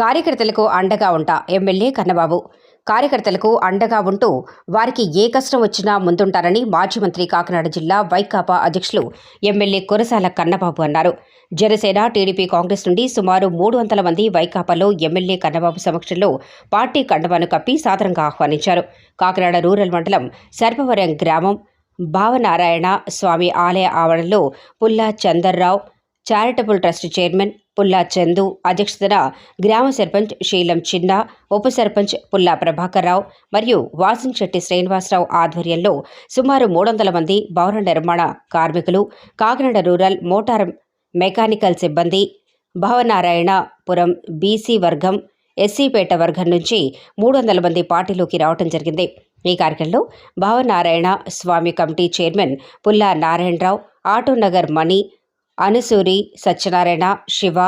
కార్యకర్తలకు అండగా ఉంటా ఎమ్మెల్యే కన్నబాబు. కార్యకర్తలకు అండగా ఉంటూ వారికి ఏ కష్టం వచ్చినా ముందుంటారని మాజీ మంత్రి కాకినాడ జిల్లా వైకాపా అధ్యక్షులు ఎమ్మెల్యే కురసాల కన్నబాబు అన్నారు. జనసేన టీడీపీ కాంగ్రెస్ నుండి సుమారు మూడు వందల మంది వైకాపాలో ఎమ్మెల్యే కన్నబాబు సమక్షంలో పార్టీ కండవాను కప్పి సాదరంగా ఆహ్వానించారు. కాకినాడ రూరల్ మండలం సర్పవరం గ్రామం భావనారాయణ స్వామి ఆలయ ఆవరణలో పుల్లా చందర్రావు చారిటబుల్ ట్రస్ట్ చైర్మన్ పుల్లా చందు అధ్యక్షతన గ్రామ సర్పంచ్ శీలం చిన్న ఉప సర్పంచ్ పుల్లా ప్రభాకర్రావు మరియు వాసంశెట్టి శ్రీనివాసరావు ఆధ్వర్యంలో సుమారు మూడు వందల మంది భవన నిర్మాణ కార్మికులు కాకినాడ రూరల్ మోటార్ మెకానికల్ సిబ్బంది భవనారాయణపురం బీసీ వర్గం ఎస్సీపేట వర్గం నుంచి మూడు వందల మంది పార్టీలోకి రావడం జరిగింది. ఈ కార్యక్రమంలో భావనారాయణ స్వామి కమిటీ చైర్మన్ పుల్లా నారాయణరావు ఆటోనగర్ మణి అనుసూరి సత్యనారాయణ శివ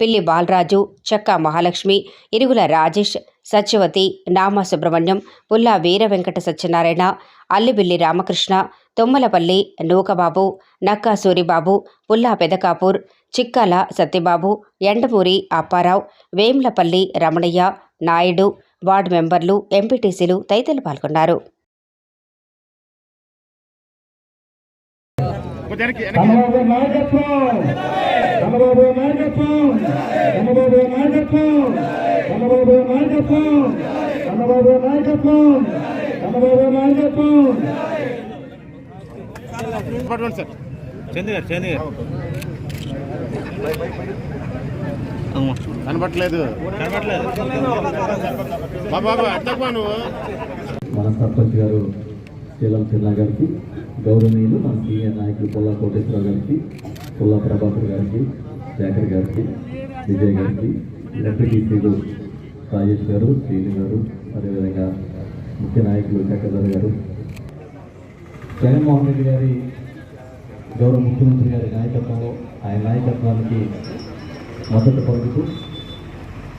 పిల్లి బాలరాజు చక్కా మహాలక్ష్మి ఇరుగుల రాజేష్ సత్యవతి నామ సుబ్రహ్మణ్యం పుల్లా వీర వెంకట సత్యనారాయణ అల్లిబిల్లి రామకృష్ణ తొమ్మలపల్లి నూకబాబు నక్కా సూరిబాబు పుల్లా పెదకాపూర్ చిక్కాల సత్యబాబు ఎండమూరి అప్పారావు వేమ్లపల్లి రమణయ్య నాయుడు వార్డు మెంబర్లు ఎంపీటీసీలు తదితరులు పాల్గొన్నారు. చంద్రబాబు నాయకత్వం! చంద్రబాబు నాయకత్వం! చంద్రబాబు నాయకత్వం! చంద్రబాబు నాయకత్వం! చంద్రబాబు నాయకత్వం! చంద్రబాబు నాయకత్వం! పట్టుకోండి సార్. చందు గారు చందు గారు. కనపట్లేదు కనపట్లేదు బాబా బాబా అర్థమా నువ్వు. మన సర్పంచ్ గారు శీలం చిన్న గారికి గౌరవనీయులు మన సీనియర్ నాయకులు పుల్లా కోటేశ్వరరావు గారికి పుల్లా ప్రభాకర్ గారికి శేఖర్ గారికి విజయ్ గారికి ఎంపీటీసీలు రాజేష్ గారు శ్రీని గారు అదేవిధంగా ముఖ్య నాయకులు చక్రధర్ గారు. జగన్మోహన్ రెడ్డి గారి గౌరవ ముఖ్యమంత్రి గారి నాయకత్వంలో ఆయన నాయకత్వానికి మద్దతు పలుకుతూ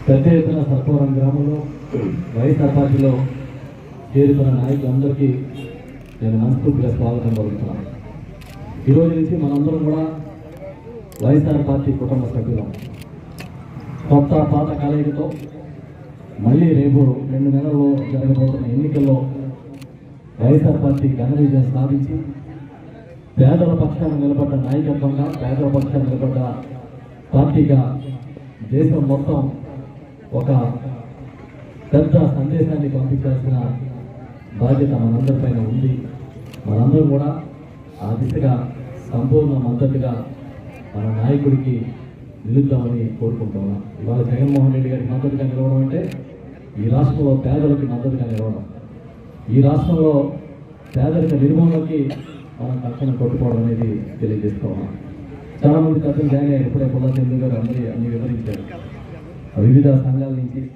పెద్ద ఎత్తున సర్పవరం గ్రామంలో వైఎస్ఆర్ పార్టీలో చేరుకున్న నాయకులందరికీ నేను మనస్ఫూర్తిగా స్వాగతం పలుకుతున్నాను ఈరోజు నుంచి మనందరం కూడా వైఎస్ఆర్ పార్టీ కుటుంబ సభ్యులం. కొత్త పాత కలయికతో మళ్ళీ రేపు రెండు నెలల్లో జరగబోతున్న ఎన్నికల్లో వైఎస్ఆర్ పార్టీ ఘన విజయం సాధించి పేదల పక్షాన నిలబడ్డ నాయకత్వంగా పేదల పక్షాన నిలబడ్డ పార్టీగా దేశం మొత్తం ఒక పెద్ద సందేశాన్ని పంపించాల్సిన బాధ్యత మనందరిపైన ఉంది. మనందరూ కూడా ఆ దిశగా సంపూర్ణ మద్దతుగా మన నాయకుడికి నిలుద్దామని కోరుకుంటున్నాం. ఇవాళ జగన్మోహన్ రెడ్డి గారికి మద్దతుగా నిలవడం అంటే ఈ రాష్ట్రంలో పేదలకు మద్దతుగా నిలవడం. ఈ రాష్ట్రంలో పేదరిక నిర్మూలనకి మనం తక్షణం కొట్టుకోవడం అనేది తెలియజేసుకోవాలి. చాలా మంది కథలు జాయిన్ అయ్యారు. ఇప్పుడే పుల్లా గారు అందరి అన్ని వివరించారు. వివిధ సంఘాల నుంచి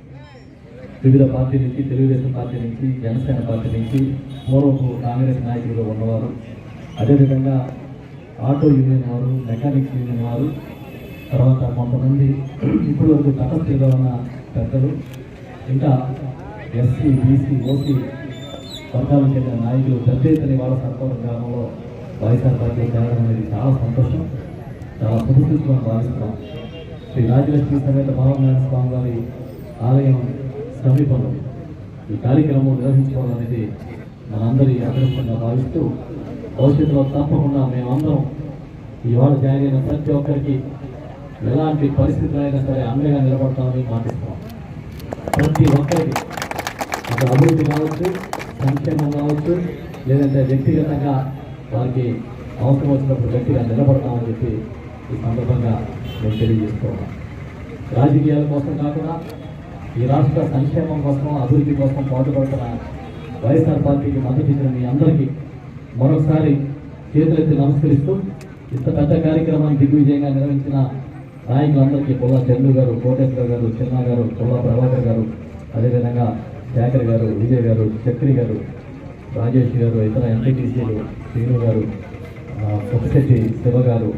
వివిధ పార్టీ నుంచి తెలుగుదేశం పార్టీ నుంచి జనసేన పార్టీ నుంచి పూర్వపు కాంగ్రెస్ నాయకులుగా ఉన్నవారు. అదేవిధంగా ఆటో యూనియన్ వారు మెకానిక్స్ యూనియన్ వారు తర్వాత కొంతమంది ఇప్పుడు వరకు తటస్థిలో ఉన్న పెద్దలు ఇంకా ఎస్సీ బీసీ ఓసీ వర్గాలకు చెందిన నాయకులు పెద్ద ఎత్తున వాళ్ళ సర్పవరం గ్రామంలో వైఎస్ఆర్ పార్టీ చేరడం అనేది చాలా సంతోషం. చాలా పురుషుత్వం భావిస్తున్నాం. శ్రీ రాజలక్ష్మి సమేత భావనారాయణ స్వామి వారి ఆలయం సమీపంలో ఈ కార్యక్రమం నిర్వహించుకోవాలనేది మనందరి అదృష్టంగా భావిస్తూ భవిష్యత్తులో తప్పకుండా మేమందరం ఇవాళ జాయిన్ అయిన ప్రతి ఒక్కరికి ఎలాంటి పరిస్థితులు అయినా సరే అండగా నిలబడతామని మాటిస్తాం ప్రతి ఒక్కరికి ఒక అభివృద్ధి కావచ్చు సంక్షేమం కావచ్చు లేదంటే వ్యక్తిగతంగా వారికి అవసరం వచ్చినప్పుడు గట్టిగా నిలబడతామని చెప్పి ఈ సందర్భంగా నేను తెలియజేసుకోవాలి రాజకీయాల కోసం కాకుండా ఈ రాష్ట్ర సంక్షేమం కోసం అభివృద్ధి కోసం పాటుపడుతున్న వైఎస్ఆర్ పార్టీకి మద్దతు ఇచ్చిన మీ అందరికీ మరొకసారి చేతులెత్తి నమస్కరిస్తూ ఇంత పెద్ద కార్యక్రమాన్ని దిగ్విజయంగా నిర్వహించిన నాయకులందరికీ పుల్లా చంద్రు గారు కోటేశ్వర గారు చిన్న గారు పుల్లా ప్రభాకర్ గారు అదేవిధంగా శేఖర్ గారు విజయ్ గారు చక్రి గారు రాజేష్ గారు ఇతర ఎంపీటీసీలు శ్రీను గారు కొత్తశెట్టి శివ గారు.